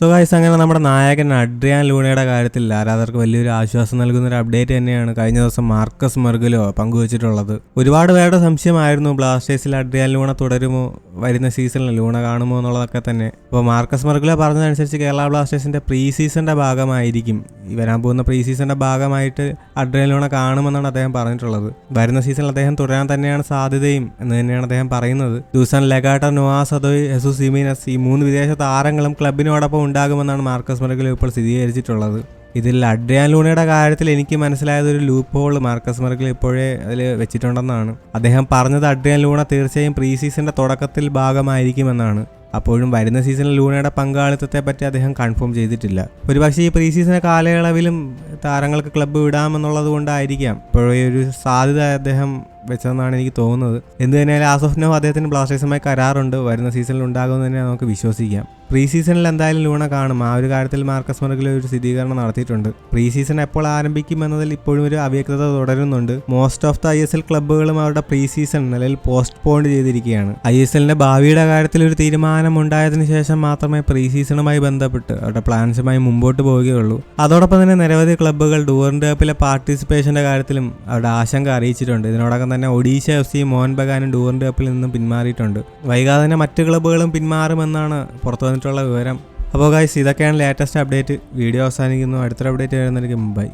So guys അങ്ങനെ നമ്മുടെ നായകൻ അഡ്രിയാൻ ലൂണയുടെ കാര്യത്തിൽ ആരാധകർക്ക് വലിയൊരു ആശ്വാസം നൽകുന്ന ഒരു അപ്ഡേറ്റ് തന്നെയാണ് കഴിഞ്ഞ ദിവസം മാർക്കസ് മെർഗലോ പങ്കുവച്ചിട്ടുള്ളത്. ഒരുപാട് പേരുടെ സംശയമായിരുന്നു ബ്ലാസ്റ്റേഴ്സിൽ അഡ്രിയാൻ ലൂണ തുടരുമോ? വരുന്ന സീസണിൽ ലൂണ കാണുമോ എന്നുള്ളതൊക്കെ തന്നെ. ഇപ്പോൾ മാർക്കസ് മർഗുല പറഞ്ഞതനുസരിച്ച് കേരള ബ്ലാസ്റ്റേഴ്സിന്റെ പ്രീ സീസണിന്റെ ഭാഗമായിരിക്കും വരാൻ പോകുന്ന പ്രീ സീസണിന്റെ ഭാഗമായിട്ട് അഡ്രിയൻ ലൂണ കാണുമെന്നാണ് അദ്ദേഹം പറഞ്ഞിട്ടുള്ളത്. വരുന്ന സീസണിൽ അദ്ദേഹം തുടരാൻ തന്നെയാണ് സാധ്യതയും എന്ന് തന്നെയാണ് അദ്ദേഹം പറയുന്നത്. ദൂസാൻ ലെഗാട്ട നുവാസ് അതോ ഹെസു സിമീനസ് ഈ മൂന്ന് വിദേശ താരങ്ങളും ക്ലബിനോടൊപ്പം ഉണ്ടാകുമെന്നാണ് മാർക്കസ് മർഗുല ഇപ്പോൾ സ്ഥിരീകരിച്ചിട്ടുള്ളത്. ഇതിൽ അഡ്രിയാൻ ലൂണയുടെ കാര്യത്തിൽ എനിക്ക് മനസ്സിലായത് ഒരു ലൂപ്പ് ഹോൾ മാർക്കസ് മെർഗൽ ഇപ്പോഴേ അതിൽ വെച്ചിട്ടുണ്ടെന്നാണ്. അദ്ദേഹം പറഞ്ഞത് അഡ്രിയാൻ ലൂണ തീർച്ചയായും പ്രീ സീസണിന്റെ തുടക്കത്തിൽ ഭാഗമായിരിക്കുമെന്നാണ്. അപ്പോഴും വരുന്ന സീസണിൽ ലൂണയുടെ പങ്കാളിത്തത്തെ പറ്റി അദ്ദേഹം കൺഫേം ചെയ്തിട്ടില്ല. ഒരുപക്ഷെ ഈ പ്രീ സീസണ കാലയളവിലും താരങ്ങൾക്ക് ക്ലബ്ബ് വിടാമെന്നുള്ളത് കൊണ്ടായിരിക്കാം. ഇപ്പോഴേ ഒരു സാധ്യത അദ്ദേഹം വെച്ചതെന്നാണ് എനിക്ക് തോന്നുന്നത്. എന്ത് തന്നെയാലും ആസ് അദ്ദേഹത്തിന് ബ്ലാസ്റ്റേഴ്സുമായി കരാറുണ്ട്. വരുന്ന സീസണിൽ ഉണ്ടാകുമെന്ന് തന്നെ നമുക്ക് വിശ്വസിക്കാം. പ്രീ സീസണിൽ എന്തായാലും ലൂണ കാണും. ആ ഒരു കാര്യത്തിൽ മാർക്കസ് മർഗിൽ ഒരു സ്ഥിരീകരണം നടത്തിയിട്ടുണ്ട്. പ്രീ സീസൺ എപ്പോൾ ആരംഭിക്കും എന്നതിൽ ഇപ്പോഴും ഒരു അവ്യക്തത തുടരുന്നുണ്ട്. Most of the I S L ക്ലബ്ബുകളും അവരുടെ പ്രീ സീസൺ നിലയിൽ പോസ്റ്റ് പോൺ ചെയ്തിരിക്കുകയാണ് ഐ എസ് എല്ലിന്റെ ഭാവിയുടെ കാര്യത്തിൽ ഒരു തീരുമാനം ഉണ്ടായതിനു ശേഷം മാത്രമേ പ്രീ സീസണുമായി ബന്ധപ്പെട്ട് അവരുടെ പ്ലാൻസുമായി മുമ്പോട്ട് പോവുകയുള്ളൂ. അതോടൊപ്പം തന്നെ നിരവധി ക്ലബ്ബുകൾ ഡൂറിന്റെ കപ്പിലെ പാർട്ടിസിപ്പേഷന്റെ കാര്യത്തിലും അവരുടെ ആശങ്ക അറിയിച്ചിട്ടുണ്ട്. ഇതിനോടകം തന്നെ ഒഡീഷ എഫ് സി മോഹൻ ബഗാനും ഡൂറിന്റെ കപ്പിൽ നിന്നും പിന്മാറിയിട്ടുണ്ട്. വൈകാതെ തന്നെ മറ്റ് ക്ലബ്ബുകളും പിന്മാറുമെന്നാണ് പുറത്തു വന്നിട്ടുള്ള വിവരം. അപ്പോൾ ഗൈസ് ഇതൊക്കെയാണ് ലേറ്റസ്റ്റ് അപ്ഡേറ്റ് വീഡിയോ അവസാനിക്കുന്നു. അടുത്തൊരു അപ്ഡേറ്റ് വരുന്നതായിരിക്കും മുംബൈ